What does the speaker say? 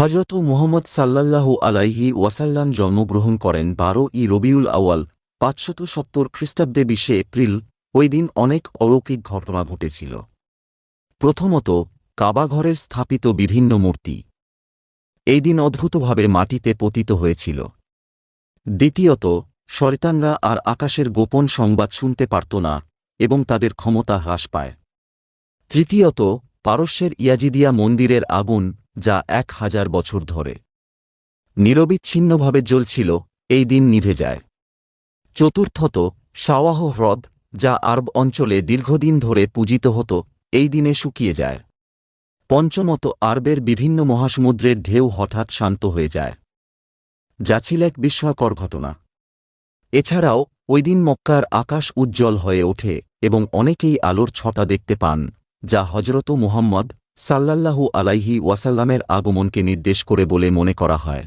হজরত মুহম্মদ সাল্লাল্লাহু আলাইহি ওয়াসাল্লাম জন্মগ্রহণ করেন বারো ই রবিউল আউয়াল, পাঁচশত সত্তর খ্রিস্টাব্দে বিশে এপ্রিল, ওই দিন অনেক অলৌকিক ঘটনা ঘটেছিল। প্রথমত, কাবাঘরের স্থাপিত বিভিন্ন মূর্তি। এই দিন অদ্ভুতভাবে মাটিতে পতিত হয়েছিল। দ্বিতীয়ত, শয়তানরা আর আকাশের গোপন সংবাদ শুনতে পারত না এবং তাদের ক্ষমতা হ্রাস পায়। তৃতীয়ত, পারস্যের ইয়াজিদিয়া মন্দিরের আগুন যা এক হাজার বছর ধরে। নিরবিচ্ছিন্নভাবে জ্বলছিল, এই দিন নিভে যায়। চতুর্থত সাওয়াহ হ্রদ, যা আরব অঞ্চলে দীর্ঘদিন ধরে পূজিত হতো, এই দিনে শুকিয়ে যায়। পঞ্চমত, আরবের বিভিন্ন মহাসমুদ্রের ঢেউ হঠাৎ শান্ত হয়ে যায়। যা ছিল এক বিস্ময়কর ঘটনা। এছাড়াও, ওই দিন মক্কার আকাশ উজ্জ্বল হয়ে ওঠে এবং অনেকেই আলোর ছটা দেখতে পান, যা হজরত মুহাম্মদ সাল্লাল্লাহু আলাইহি ওয়াসাল্লামের আগমনকে নির্দেশ করে বলে মনে করা হয়।